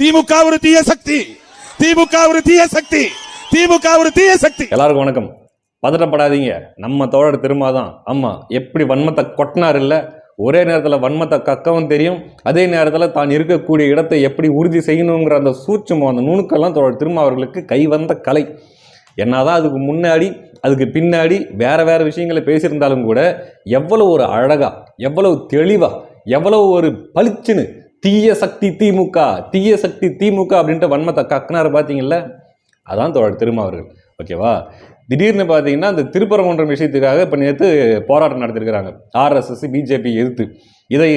திமுக ஒரு தீய சக்தி. திமுக ஒரு தீய சக்தி. திமுக ஒரு தீய சக்தி. எல்லாருக்கும் வணக்கம். பதட்டப்படாதீங்க நம்ம தோழர் திருமாதான். ஆமா எப்படி வன்மத்தை கொட்டினார் இல்ல? ஒரே நேரத்தில் வன்மத்தை கக்கவும் தெரியும். அதே நேரத்தில் தான் இருக்கக்கூடிய இடத்தை எப்படி உறுதி செய்யணுங்கிற அந்த சூட்சமோ அந்த நுணுக்கெல்லாம் தோழர் திருமா அவர்களுக்கு கைவந்த கலை. என்னதான் அதுக்கு முன்னாடி அதுக்கு பின்னாடி வேற வேற விஷயங்களை பேசியிருந்தாலும் கூட எவ்வளவு ஒரு அழகா எவ்வளவு தெளிவா எவ்வளவு ஒரு பளிச்சுன்னு தீய சக்தி திமுக தீய சக்தி திமுக அப்படின்ட்டு வன்மத்தை கக்குனார் பார்த்தீங்கல்ல அதான் தோழர் திருமாவர்கள். ஓகேவா? திடீர்னு பார்த்தீங்கன்னா அந்த திருப்பரங்குன்றம் விஷயத்துக்காக இப்போ நேற்று போராட்டம் நடத்திருக்கிறாங்க. ஆர்எஸ்எஸ் பிஜேபி எதிர்த்து. இதை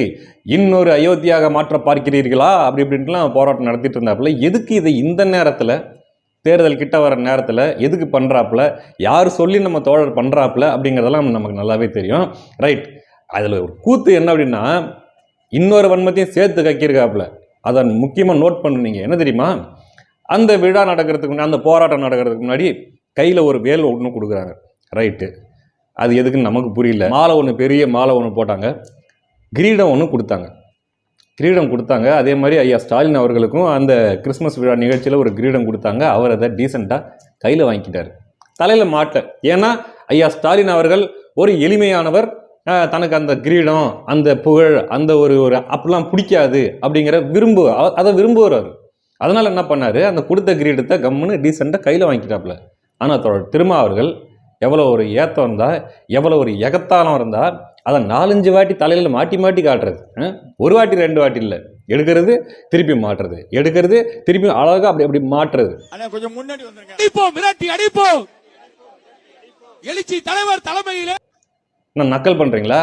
இன்னொரு அயோத்தியாக மாற்ற பார்க்கிறீர்களா? அப்படி இப்படின்ட்டுலாம் போராட்டம் நடத்திட்டு இருந்தாப்புல எதுக்கு இதை இந்த நேரத்தில் தேர்தல் கிட்ட வர நேரத்தில் எதுக்கு பண்ணுறாப்புல யார் சொல்லி நம்ம தோழர் பண்ணுறாப்புல அப்படிங்கிறதெல்லாம் நமக்கு நல்லாவே தெரியும். ரைட். அதில் ஒரு கூத்து என்ன அப்படின்னா இன்னொரு வன்மத்தையும் சேர்த்து கக்கியிருக்காப்புல. அதை முக்கியமாக நோட் பண்ணுனீங்க என்ன தெரியுமா? அந்த விழா நடக்கிறதுக்கு முன்னாடி அந்த போராட்டம் நடக்கிறதுக்கு முன்னாடி கையில் ஒரு வேல் ஒன்று கொடுக்குறாங்க. ரைட்டு அது எதுக்குன்னு நமக்கு புரியல. மாலை ஒன்று பெரிய மாலை ஒன்று போட்டாங்க. கிரீடம் ஒன்று கொடுத்தாங்க. கிரீடம் கொடுத்தாங்க. அதே மாதிரி ஐயா ஸ்டாலின் அவர்களுக்கும் அந்த கிறிஸ்மஸ் விழா நிகழ்ச்சியில் ஒரு கிரீடம் கொடுத்தாங்க. அவர் அதை டீசெண்டாக கையில் வாங்கிக்கிட்டார். தலையில் மாட்ட ஏன்னா ஐயா ஸ்டாலின் அவர்கள் ஒரு எளிமையானவர் தனக்கு அந்த கிரீடம் அந்த புகழ் அந்த ஒரு ஒரு அப்படிலாம் பிடிக்காது அப்படிங்கிற விரும்பு அதை விரும்புவார் அதனால் என்ன பண்ணார்? அந்த கொடுத்த கிரீடத்தை கம்முன்னு டீசெண்டாக கையில் வாங்கிட்டாப்புல ஆனால் தோழர் திருமா அவர்கள் எவ்வளோ ஒரு ஏத்தம் இருந்தால் எவ்வளோ ஒரு எகத்தாளம் இருந்தால் அதை நாலஞ்சு வாட்டி தலையில் மாட்டி மாட்டி காட்டுறது. ஒரு வாட்டி ரெண்டு வாட்டி இல்லை. எடுக்கிறது திருப்பி மாட்டுறது. எடுக்கிறது திருப்பி அழகாக அப்படி அப்படி மாட்டுறது. கொஞ்சம் முன்னாடி அடிப்போம் மிரட்டி அடிப்போம். எழுச்சி தலைவர் தலைமையிலே. நான் நக்கல் பண்ணுறீங்களா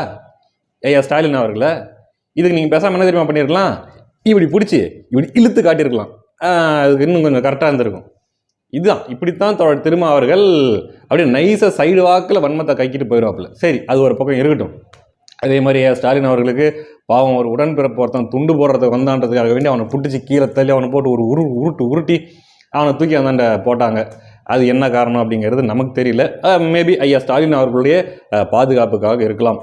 ஐயா ஸ்டாலின் அவர்களே இதுக்கு நீங்கள் பேசாமல் என்ன தெரியுமா பண்ணியிருக்கலாம் இப்படி பிடிச்சி இப்படி இழுத்து காட்டியிருக்கலாம். அதுக்கு இன்னும் கொஞ்சம் கரெக்டாக இருந்திருக்கும். இதுதான். இப்படித்தான் தோழர் திருமா அவர்கள் அப்படியே நைஸாக சைடு வாக்கில் வன்மத்தை கைக்கிட்டு போயிடுவாப்புல சரி அது ஒரு பக்கம் இருக்கட்டும். அதே மாதிரி ஸ்டாலின் அவர்களுக்கு பாவம் ஒரு உடன்பிறப்பு ஒருத்தன் துண்டு போடுறதுக்கு வந்தான்றதுக்காக வேண்டி அவனை பிடிச்சி கீழே தள்ளி அவனை போட்டு ஒரு உரு உருட்டு உருட்டி அவனை தூக்கி அந்தாண்ட போட்டாங்க. அது என்ன காரணம் அப்படிங்கிறது நமக்கு தெரியல. மேபி ஐயா ஸ்டாலின் அவர்களுடைய பாதுகாப்புக்காக இருக்கலாம்.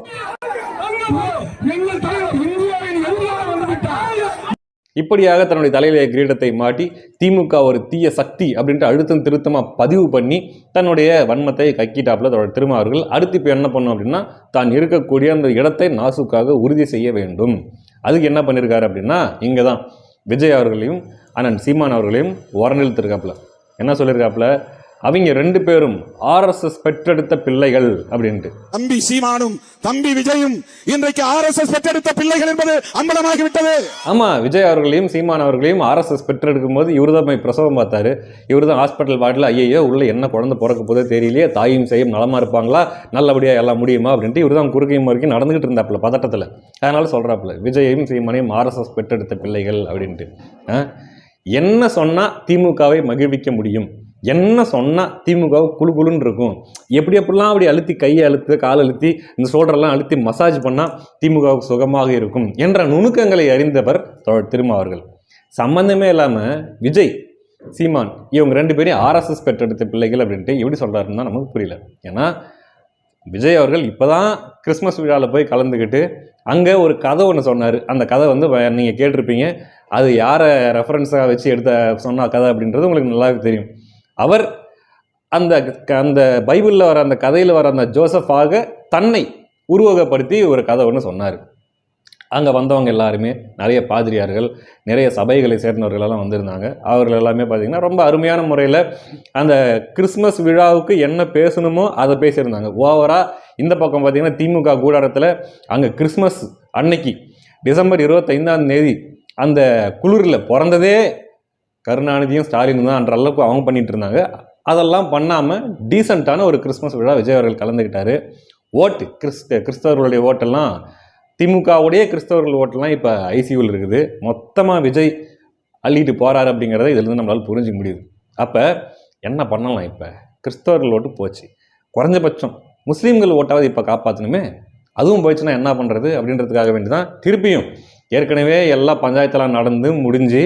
இப்படியாக தன்னுடைய தலையிலே கிரீடத்தை மாட்டி திமுக ஒரு தீய சக்தி அப்படின்ட்டு அழுத்தம் திருத்தமாக பதிவு பண்ணி தன்னுடைய வன்மத்தை கக்கிட்டாப்புல தன்னோட திருமா அவர்கள் அடுத்து இப்போ என்ன பண்ணும் அப்படின்னா தான் இருக்கக்கூடிய அந்த இடத்தை நாசுக்காக உறுதி செய்ய வேண்டும். அதுக்கு என்ன பண்ணியிருக்காரு அப்படின்னா இங்கே தான் விஜய் அவர்களையும் அண்ணன் சீமான் அவர்களையும் உரநிறுத்திருக்காப்புல என்ன சொல்லியிருக்காப்புல? அவங்க ரெண்டு பேரும் ஆர்எஸ்எஸ் பெற்றெடுத்த பிள்ளைகள் அப்படின்ட்டு. தம்பி சீமானும் தம்பி விஜயும் இன்றைக்கு ஆர்எஸ்எஸ் பெற்றெடுத்த பிள்ளைகள் என்பது அம்பலமாகி விட்டது ஆமா விஜய் அவர்களையும் சீமான் அவர்களையும் ஆர்எஸ்எஸ் பெற்றெடுக்கும் போது இவர் தான் போய் பிரசவம் பார்த்தாரு. இவர் தான் ஹாஸ்பிட்டல் வார்டில் ஐயையோ உள்ள என்ன குழந்தை பிறக்க போதோ தெரியலையே தாயும் செய்யும் நலமா இருப்பாங்களா நல்லபடியா எல்லாம் முடியுமா அப்படின்ட்டு இவர் தான் குறுக்கையும் வரைக்கும் நடந்துகிட்டு இருந்தாப்புல பதட்டத்தில். அதனால சொல்றாப்புல விஜயையும் சீமானையும் ஆர்எஸ்எஸ் பெற்றெடுத்த பிள்ளைகள் அப்படின்ட்டு? என்ன சொன்னால் திமுகவை மகிழ்விக்க முடியும்? என்ன சொன்னால் திமுக குழு குழுன்னு இருக்கும் எப்படி எப்படிலாம் அப்படி அழுத்தி கையை அழுத்து கால் அழுத்தி இந்த ஷோல்டர்லாம் அழுத்தி மசாஜ் பண்ணால் திமுகவுக்கு சுகமாக இருக்கும் என்ற நுணுக்கங்களை அறிந்தவர் திரும்ப அவர்கள். சம்பந்தமே இல்லாமல் விஜய் சீமான் இவங்க ரெண்டு பேரையும் ஆர்எஸ்எஸ் பெற்றெடுத்த பிள்ளைகள் அப்படின்ட்டு எப்படி சொல்கிறாருன்னு தான் நமக்கு புரியல. ஏன்னா விஜய் அவர்கள் இப்போ தான் கிறிஸ்மஸ் விழாவில் போய் கலந்துக்கிட்டு அங்கே ஒரு கதை ஒன்று சொன்னார். அந்த கதை வந்து நீங்கள் கேட்டிருப்பீங்க. அது யாரை ரெஃபரன்ஸாக வச்சு எடுத்த சொன்ன கதை அப்படின்றது உங்களுக்கு நல்லாவே தெரியும். அவர் அந்த அந்த பைபிளில் வர அந்த கதையில் வர அந்த ஜோசஃபாக தன்னை உருவகப்படுத்தி ஒரு கதை ஒன்று சொன்னார். அங்கே வந்தவங்க எல்லாருமே நிறைய பாதிரியார்கள் நிறைய சபைகளை சேர்ந்தவர்கள் எல்லாம் வந்திருந்தாங்க. அவர்கள் எல்லாமே பார்த்தீங்கன்னா ரொம்ப அருமையான முறையில் அந்த கிறிஸ்மஸ் விழாவுக்கு என்ன பேசணுமோ அதை பேசியிருந்தாங்க. ஓவராக இந்த பக்கம் பார்த்திங்கன்னா திமுக கூடாரத்தில் அங்கே கிறிஸ்மஸ் அன்னைக்கு டிசம்பர் இருபத்தைந்தாம் தேதி அந்த குளிரில் பிறந்ததே கருணாநிதியும் ஸ்டாலினும் தான் என்ற அளவுக்கு அவங்க பண்ணிகிட்டு இருந்தாங்க. அதெல்லாம் பண்ணாமல் டீசெண்டான ஒரு கிறிஸ்மஸ் விழா விஜய் அவர்கள் கலந்துக்கிட்டார். ஓட்டு கிறிஸ்த கிறிஸ்தவர்களுடைய ஓட்டெல்லாம் திமுகவுடைய கிறிஸ்தவர்கள் ஓட்டெல்லாம் இப்போ ஐசியூவில் இருக்குது. மொத்தமாக விஜய் அள்ளிட்டு போகிறாரு அப்படிங்கிறத இதுலேருந்து நம்மளால் புரிஞ்சுக்க முடியுது. அப்போ என்ன பண்ணலாம் இப்போ? கிறிஸ்தவர்கள் ஓட்டு போச்சு. குறைஞ்சபட்சம் முஸ்லீம்கள் ஓட்டாவது இப்போ காப்பாற்றணுமே அதுவும் போயிடுச்சுன்னா என்ன பண்ணுறது அப்படின்றதுக்காக வேண்டி தான் திருப்பியும் ஏற்கனவே எல்லா பஞ்சாயத்தெல்லாம் நடந்து முடிஞ்சு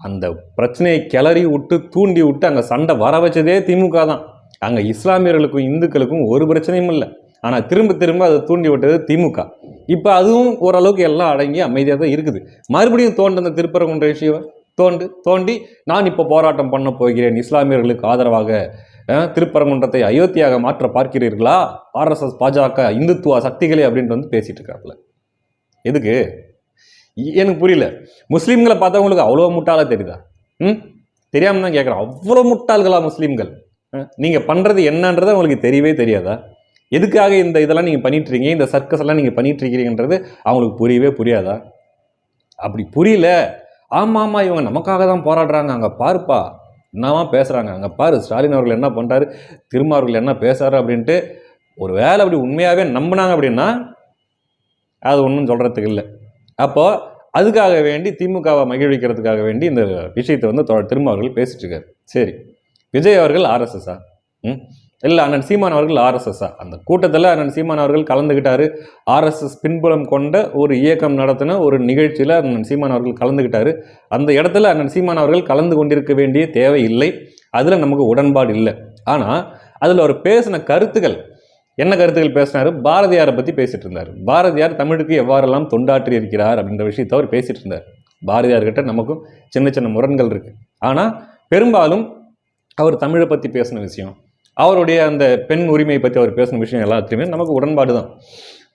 அந்த பிரச்சனையை கிளறி விட்டு தூண்டி விட்டு அங்கே சண்டை வர வச்சதே திமுக தான். அங்கே இஸ்லாமியர்களுக்கும் இந்துக்களுக்கும் ஒரு பிரச்சனையும் இல்லை. ஆனால் திரும்ப திரும்ப அதை தூண்டி விட்டது திமுக. இப்போ அதுவும் ஓரளவுக்கு எல்லாம் அடங்கி அமைதியாக தான் இருக்குது. மறுபடியும் தோன்ற அந்த திருப்பரங்குன்ற விஷயம் தோண்டு தோண்டி நான் இப்போ போராட்டம் பண்ண போகிறேன். இஸ்லாமியர்களுக்கு ஆதரவாக திருப்பரங்குன்றத்தை அயோத்தியாக மாற்ற பார்க்கிறீர்களா? ஆர்எஸ்எஸ் பாஜக இந்துத்துவ சக்திகளே அப்படின்ட்டு வந்து பேசிகிட்டு இருக்காப்புல. எதுக்கு? எனக்கு புரியல. முஸ்லீம்களை பார்த்தவங்களுக்கு அவ்வளோ முட்டாளாக தெரியுதா? ம்? தெரியாமல் தான் கேட்குறேன் அவ்வளோ முட்டாள்களா முஸ்லீம்கள்? நீங்கள் பண்ணுறது பண்றது என்னன்றது உங்களுக்கு தெரியவே தெரியாதா? எதுக்காக இந்த இதெல்லாம் நீங்கள் பண்ணிட்டுருக்கீங்க? இந்த சர்க்கஸ் எல்லாம் நீங்கள் பண்ணிகிட்ருக்கிறீங்கன்றது அவங்களுக்கு புரியவே புரியாதா? அப்படி புரியல. ஆமாம் ஆமாம் இவங்க நமக்காக தான் போராடுறாங்க. அங்கே பாருப்பா. என்னவா பேசுகிறாங்க அங்கே பாரு ஸ்டாலின் அவர்கள் என்ன பண்ணுறாரு திரும்ப அவர்கள் என்ன பேசுறாரு அப்படின்ட்டு ஒரு வேலை அப்படி உண்மையாகவே நம்பினாங்க அப்படின்னா அது ஒன்றும் சொல்கிறதுக்கு இல்லை. அப்போது அதுக்காக வேண்டி திமுகவை மகிழ்விக்கிறதுக்காக வேண்டி இந்த விஷயத்தை வந்து தொ- திரும்ப அவர்கள் பேசிட்டுருக்காரு. சரி. விஜய் அவர்கள் ஆர்எஸ்எஸ்ஸா ம்? இல்லை அண்ணன் சீமான் அவர்கள் ஆர்எஸ்எஸ்ஸா அந்த கூட்டத்தில் அண்ணன் சீமான் அவர்கள் கலந்துக்கிட்டாரு ஆர்எஸ்எஸ் பின்புலம் கொண்ட ஒரு இயக்கம் நடத்தின ஒரு நிகழ்ச்சியில் அண்ணன் சீமான் அவர்கள் கலந்துக்கிட்டாரு அந்த இடத்துல அண்ணன் சீமான் அவர்கள் கலந்து கொண்டிருக்க வேண்டிய தேவை இல்லை. அதில் நமக்கு உடன்பாடு இல்லை. ஆனால் அதில் அவர் பேசின கருத்துக்கள் என்ன கருத்துக்கள் பேசினாரு? பாரதியாரை பற்றி பேசிகிட்டு இருந்தார். பாரதியார் தமிழுக்கு எவ்வாறெல்லாம் தொண்டாற்றி இருக்கிறார் அப்படின்ற விஷயத்தை அவர் பேசிகிட்டு இருந்தார். பாரதியார்கிட்ட நமக்கும் சின்ன சின்ன முரண்கள் இருக்குது ஆனால் பெரும்பாலும் அவர் தமிழை பற்றி பேசின விஷயம் அவருடைய அந்த பெண் உரிமையை பற்றி அவர் பேசின விஷயம் எல்லாத்தையுமே நமக்கு உடன்பாடு தான்.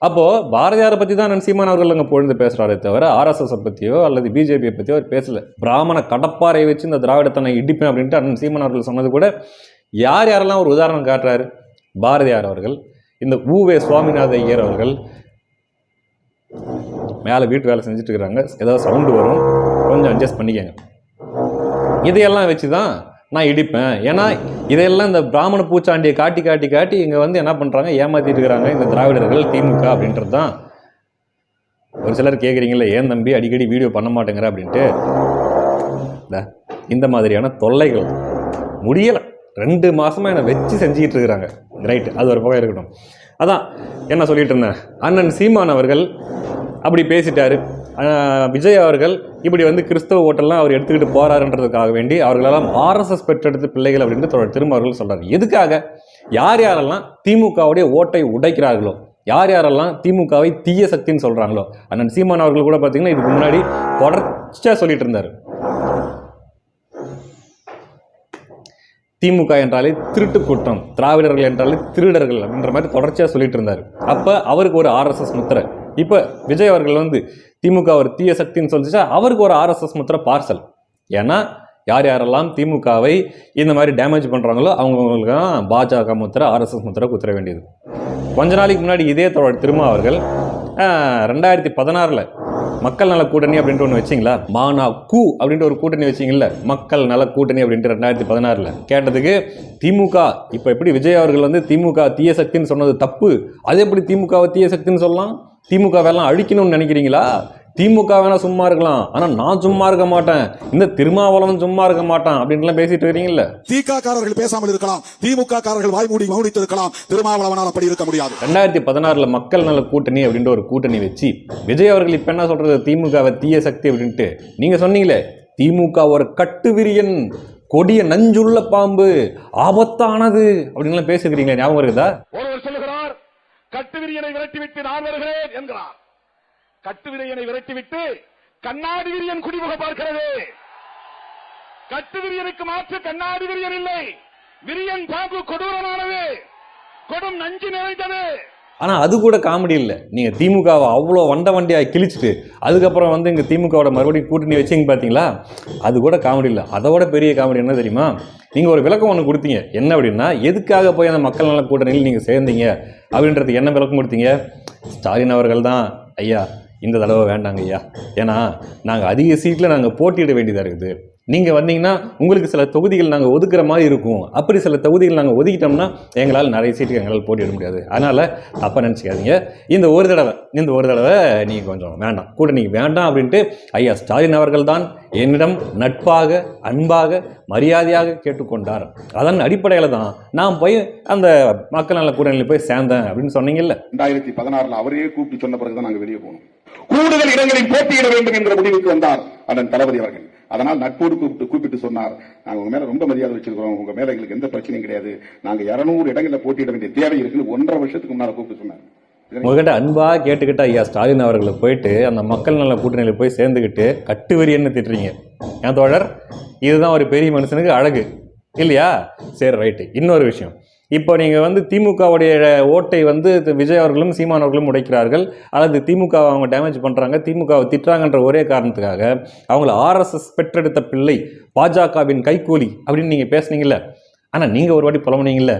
அப்போது பாரதியாரை பற்றி தான் நான் சீமான் அவர்கள் அங்கே பொழுது பேசுகிறாரே தவிர ஆர்எஸ்எஸை பற்றியோ அல்லது பிஜேபியை பற்றியோ அவர் பேசலை. பிராமண கடப்பாறையை வச்சு இந்த திராவிடத்தனை இடிப்பேன் அப்படின்ட்டு அண்ணன் சீமான் அவர்கள் சொன்னது கூட யார் யாரெல்லாம் ஒரு உதாரணம் காட்டுறாரு? பாரதியார் அவர்கள் இந்த ஊவே சுவாமிநாத ஐயர் அவர்கள் மேலே வீட்டு வேலை செஞ்சுட்டு இருக்கிறாங்க. ஏதாவது சவுண்டு வரும் கொஞ்சம் அட்ஜஸ்ட் பண்ணிக்கங்க. இதையெல்லாம் வச்சு தான் நான் இடிப்பேன். ஏன்னா இதையெல்லாம் இந்த பிராமண பூச்சாண்டியை காட்டி காட்டி காட்டி இங்கே வந்து என்ன பண்ணுறாங்க ஏமாற்றிட்டு இருக்கிறாங்க இந்த திராவிடர்கள் திமுக அப்படின்றது தான் ஒரு சிலர் கேட்குறீங்களே ஏன் தம்பி அடிக்கடி வீடியோ பண்ண மாட்டேங்கிற? அப்படின்ட்டு. இந்த இந்த மாதிரியான தொல்லைகள். முடியலை. ரெண்டு மாதமாக என்னை வச்சு செஞ்சுக்கிட்டு இருக்கிறாங்க. ரைட் அது ஒரு பக்கம் இருக்கட்டும். அதான் என்ன சொல்லிட்டு இருந்தேன்? அண்ணன் சீமான் அவர்கள் அப்படி பேசிட்டாரு. விஜய் அவர்கள் இப்படி வந்து கிறிஸ்தவ ஓட்டெல்லாம் அவர் எடுத்துக்கிட்டு போகிறாருன்றதுக்காக வேண்டி அவர்களெல்லாம் ஆர்எஸ்எஸ் பெற்றெடுத்த பிள்ளைகள் அப்படின்னு தொடர் திரும்ப அவர்கள் எதுக்காக? யார் யாரெல்லாம் திமுகவுடைய ஓட்டை உடைக்கிறார்களோ யார் யாரெல்லாம் திமுகவை தீய சக்தின்னு சொல்கிறாங்களோ அண்ணன் சீமான் அவர்கள் கூட பார்த்தீங்கன்னா இதுக்கு முன்னாடி தொடர்ச்சியாக சொல்லிட்டு இருந்தார். திமுக என்றாலே திருட்டு கூட்டம் திராவிடர்கள் என்றாலே திருடர்கள் அப்படின்ற மாதிரி தொடர்ச்சியாக சொல்லிட்டு இருந்தார். அப்போ அவருக்கு ஒரு ஆர்எஸ்எஸ் முத்திரை. இப்போ விஜய் அவர்கள் வந்து திமுக ஒரு தீய சக்தின்னு சொல்லிச்சா அவருக்கு ஒரு ஆர்எஸ்எஸ் முத்திர பார்சல் ஏன்னா யார் யாரெல்லாம் திமுகவை இந்த மாதிரி டேமேஜ் பண்ணுறாங்களோ அவங்கவுங்களுக்கு தான் பாஜக முத்திரை ஆர்எஸ்எஸ் முத்திரை குத்துற வேண்டியது. கொஞ்ச நாளைக்கு முன்னாடி இதே தொடர் திரும்ப அவர்கள் ரெண்டாயிரத்தி பதினாறில் மக்கள் நல கூட்டணி அப்படின்ட்டு ஒன்று வச்சிங்களா? மானா கூ அப்படின்ட்டு ஒரு கூட்டணி வச்சிங்கல்ல? மக்கள் நல கூட்டணி அப்படின்ட்டு ரெண்டாயிரத்தி பதினாறில். கேட்டதுக்கு திமுக இப்போ எப்படி விஜய் அவர்கள் வந்து திமுக தீய சக்தின்னு சொன்னது தப்பு. அது எப்படி திமுகவை தீய சக்தின்னு சொல்லலாம்? திமுக வேலாம் அழிக்கணும்னு நினைக்கிறீங்களா? திமுக வேணா சும்மா இருக்கலாம். ஆனால் நான் சும்மா இருக்க மாட்டேன். இந்த திருமாவளவன் சும்மா இருக்க மாட்டான். அப்படின்ட்டுலாம் பேசிட்டு இருக்கிறீங்கல்ல? திக காரர்கள் பேசாமல் இருக்கலாம். திமுக காரர்கள் வாய் மூடி மௌனித்து இருக்கலாம் திருமாவளவனால் அப்படி இருக்க முடியாது. ரெண்டாயிரத்தி பதினாறுல மக்கள் நல கூட்டணி அப்படின்ற ஒரு கூட்டணி வச்சு விஜய் அவர்கள் இப்ப என்ன சொல்றது? திமுகவை தீய சக்தி அப்படின்ட்டு. நீங்க சொன்னீங்களே திமுக ஒரு கட்டுவிரியன் கொடிய நஞ்சுள்ள பாம்பு ஆபத்தானது அப்படின்லாம் பேசுகிறீங்களே ஞாபகம் இருக்குதா? ஒருவர் சொல்லுகிறார் கட்டுவிரியனை விரட்டிவிட்டு நான் வருகிறேன் என்கிறார். கட்டுவிரியனை விரட்டிவிட்டு கண்ணாடி விரியன் குடிமுக பார்க்கிறது. கட்டுவிரியனுக்கு மாற்று கண்ணாடி விரியன் இல்லை. விரியன் பாம்பு கொடூரமானது. கொடும் நஞ்சு நிறைந்தது. ஆனால் அது கூட காமெடி இல்லை. நீங்கள் திமுகவை அவ்வளோ வண்ட வண்டியாக கிழிச்சிட்டு அதுக்கப்புறம் வந்து இங்கே திமுகவோட மறுபடியும் கூட்டணி வச்சிங்க பார்த்தீங்களா அது கூட காமெடி இல்லை. அதோட பெரிய காமெடி என்ன தெரியுமா? நீங்கள் ஒரு விளக்கம் ஒன்று கொடுத்தீங்க. என்ன அப்படின்னா எதுக்காக போய் அந்த மக்கள் நல கூட்டணியில் நீங்கள் சேர்ந்தீங்க? அப்படின்றதுக்கு என்ன விளக்கம் கொடுத்தீங்க? ஸ்டாலின் அவர்கள் தான். ஐயா இந்த தடவை வேண்டாங்க ஐயா. ஏன்னா நாங்கள் அதிக சீட்டில் நாங்கள் போட்டியிட வேண்டியதாக இருக்குது. நீங்கள் வந்தீங்கன்னா உங்களுக்கு சில தொகுதிகள் நாங்கள் ஒதுக்குற மாதிரி இருக்கும். அப்படி சில தொகுதிகள் நாங்கள் ஒதுக்கிட்டோம்னா எங்களால் நிறைய சீட்டுக்கு எங்களால் போட்டியிட முடியாது. அதனால் தப்பாக நினச்சிக்காதீங்க. இந்த ஒரு தடவை இந்த ஒரு தடவை நீங்கள் கொஞ்சம் வேண்டாம். கூட்டணிக்கு வேண்டாம் அப்படின்ட்டு ஐயா ஸ்டாலின் அவர்கள் தான் என்னிடம் நட்பாக அன்பாக மரியாதையாக கேட்டுக்கொண்டார். அதன் அடிப்படையில் தான் நான் போய் அந்த மக்கள் நல கூட்டணியில் போய் சேர்ந்தேன் அப்படின்னு சொன்னீங்கல்ல. ரெண்டாயிரத்தி பதினாறுல அவரையே கூப்பிட்டு சொன்ன பிறகுதான் நாங்க வெளியே போனோம். கூடுதல் இடங்களில் போட்டியிட வேண்டும் என்ற முடிவுக்கு வந்தார் அதன் தளபதி அவர்கள். அதனால் நட்போடு கூப்பிட்டு கூப்பிட்டு சொன்னார். நாங்க உங்க மேல ரொம்ப மரியாதை வச்சிருக்கிறோம். உங்க மேல எங்களுக்கு எந்த பிரச்சனையும் கிடையாது. நாங்க இருநூறு இடங்களில் போட்டியிட வேண்டிய தேவை இருக்குன்னு ஒன்றரை வருஷத்துக்கு முன்னால கூப்பிட்டு சொன்னார். உங்ககிட்ட அன்பாக கேட்டுக்கிட்ட ஐயா ஸ்டாலின் அவர்களை போயிட்டு அந்த மக்கள் நல கூட்டணியில் போய் சேர்ந்துக்கிட்டு கட்டுவரியன்னு திட்டுறீங்க? ஏன் தோழர்? இதுதான் ஒரு பெரிய மனுஷனுக்கு அழகு. இல்லையா? சரி ரைட்டு இன்னொரு விஷயம். இப்போ நீங்கள் வந்து திமுகவுடைய ஓட்டை வந்து விஜய் அவர்களும் சீமான் அவர்களும் உடைக்கிறார்கள். அல்லது திமுகவை அவங்க டேமேஜ் பண்ணுறாங்க திமுகவை திட்டுறாங்கன்ற ஒரே காரணத்துக்காக அவங்கள ஆர்எஸ்எஸ் பெற்றெடுத்த பிள்ளை பாஜகவின் கைக்கூலி அப்படின்னு நீங்கள் பேசுனீங்கல்ல. ஆனால் நீங்கள் ஒரு வாட்டி புலம்புனீங்கல்ல.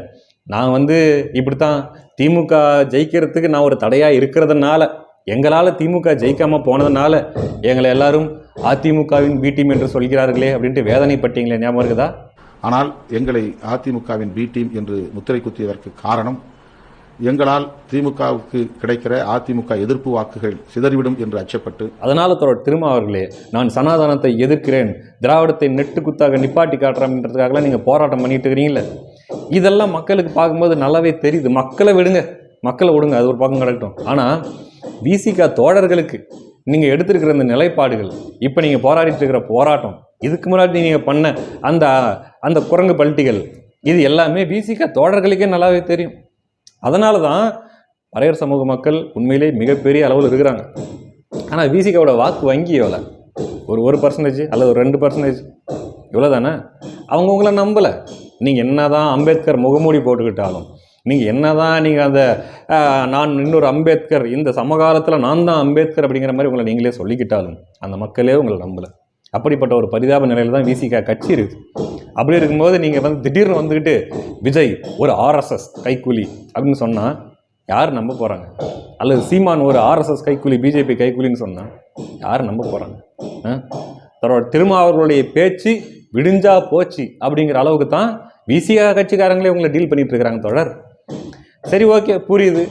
நான் வந்து இப்படி தான் திமுக ஜெயிக்கிறதுக்கு நான் ஒரு தடையாக இருக்கிறதுனால எங்களால் திமுக ஜெயிக்காமல் போனதுனால எங்களை எல்லாரும் அதிமுகவின் பி டீம் என்று சொல்கிறார்களே அப்படின்ட்டு வேதனைப்பட்டீங்களே ஞாபகம் இருக்குதா? ஆனால் எங்களை அதிமுகவின் பி டீம் என்று முத்திரை குத்தியதற்கு காரணம் எங்களால் திமுகவுக்கு கிடைக்கிற அதிமுக எதிர்ப்பு வாக்குகள் சிதறிவிடும் என்று அச்சப்பட்டு அதனால தொடர் திருமா அவர்களே நான் சனாதனத்தை எதிர்க்கிறேன் திராவிடத்தை நெட்டு குத்தாக நிப்பாட்டி காட்டுறேன்றதுக்காகலாம் நீங்கள் போராட்டம் பண்ணிட்டு இருக்கிறீங்களே இதெல்லாம் மக்களுக்கு பார்க்கும்போது நல்லாவே தெரியுது. மக்களை விடுங்க. மக்களை விடுங்க. அது ஒரு பக்கம் கிடக்கட்டும் ஆனால் விசிகா தோழர்களுக்கு நீங்கள் எடுத்திருக்கிற இந்த நிலைப்பாடுகள் இப்போ நீங்கள் போராடிட்டு இருக்கிற போராட்டம் இதுக்கு முன்னாடி நீங்கள் பண்ண அந்த அந்த குரங்கு பல்ட்டிகள் இது எல்லாமே பிசிக தோழர்களுக்கே நல்லாவே தெரியும். அதனால தான் வரையர் சமூக மக்கள் உண்மையிலே மிகப்பெரிய அளவில் இருக்கிறாங்க. ஆனால் விசிகாவோட வாக்கு வங்கி எவ்வளோ ஒரு ஒரு பர்சன்டேஜ் அல்லது ஒரு ரெண்டு பர்சன்டேஜ் இவ்வளோ தானே அவங்கவுங்கள நம்பலை. நீங்கள் என்ன தான் அம்பேத்கர் முகமூடி போட்டுக்கிட்டாலும் நீங்கள் என்ன தான் நீங்கள் அந்த நான் இன்னொரு அம்பேத்கர் இந்த சமகாலத்தில் நான் தான் அம்பேத்கர் அப்படிங்கிற மாதிரி உங்களை நீங்களே சொல்லிக்கிட்டாலும் அந்த மக்களே உங்களை நம்பலை. அப்படிப்பட்ட ஒரு பரிதாப நிலையில் தான் விசிகா கட்சி இருக்குது. அப்படி இருக்கும்போது நீங்கள் வந்து திடீர்னு வந்துக்கிட்டு விஜய் ஒரு ஆர்எஸ்எஸ் கைக்கூலி அப்படின்னு சொன்னால் யார் நம்ப போகிறாங்க அல்லது சீமான் ஒரு ஆர்எஸ்எஸ் கைக்கூலி பிஜேபி கைக்கூலின்னு சொன்னால் யார் நம்ப போகிறாங்க தன்னோட திருமாவர்களுடைய பேச்சு விடிஞ்சா போச்சு அப்படிங்கிற அளவுக்கு தான் விசிகா கட்சிக்காரங்களே உங்களை டீல் பண்ணிகிட்டு இருக்கிறாங்க தொடர் சரி ஓகே புரியுது.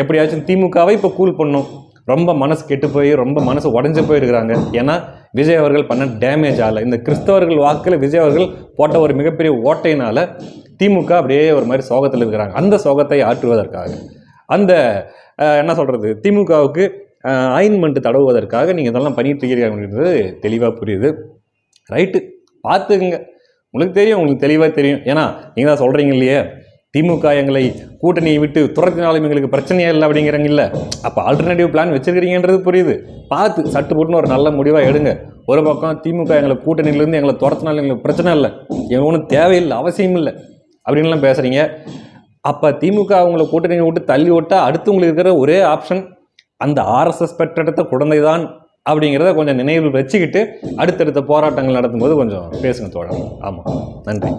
எப்படியாச்சும் திமுகவை இப்போ கூல் பண்ணும் ரொம்ப மனசு கெட்டு போய் ரொம்ப மனசு உடஞ்சு போயிருக்கிறாங்க. ஏன்னா விஜய் அவர்கள் பண்ண டேமேஜ் ஆகலை இந்த கிறிஸ்தவர்கள் வாக்கில் விஜய் அவர்கள் போட்ட ஒரு மிகப்பெரிய ஓட்டையினால் திமுக அப்படியே ஒரு மாதிரி சோகத்தில் இருக்கிறாங்க. அந்த சோகத்தை ஆற்றுவதற்காக. அந்த என்ன சொல்கிறது திமுகவுக்கு அயன்மெண்ட் தடவுவதற்காக நீங்கள் இதெல்லாம் பண்ணிட்டு இருக்கிறீங்க அப்படின்றது தெளிவாக புரியுது. ரைட்டு பார்த்துக்குங்க. உங்களுக்கு தெரியும் உங்களுக்கு தெளிவாக தெரியும். ஏன்னா நீங்கள் தான் சொல்கிறீங்க இல்லையே? திமுக எங்களை கூட்டணியை விட்டு துரத்தினாலும் எங்களுக்கு பிரச்சனையே இல்லை அப்படிங்கிறாங்க இல்லை அப்போ ஆல்டர்னேட்டிவ் பிளான் வச்சுருக்கிறீங்கன்றது புரியுது. பார்த்து சட்டு போட்டுன்னு ஒரு நல்ல முடிவாக எடுங்க. ஒரு பக்கம் திமுக எங்களை கூட்டணியிலேருந்து எங்களை துரத்தினாலும் எங்களுக்கு பிரச்சனை இல்லை. எங்களுக்கு ஒன்றும் தேவையில்லை அவசியம் இல்லை அப்படின்லாம் பேசுகிறீங்க அப்போ திமுக அவங்கள கூட்டணியை விட்டு தள்ளி விட்டால் அடுத்து உங்களுக்கு இருக்கிற ஒரே ஆப்ஷன் அந்த ஆர்எஸ்எஸ் பெற்றெடுத்த குழந்தை தான் அப்படிங்கிறத கொஞ்சம் நினைவில் வச்சுக்கிட்டு அடுத்தடுத்த போராட்டங்கள் நடத்தும்போது கொஞ்சம் பேசுங்க தோழர். ஆமாம் நன்றி.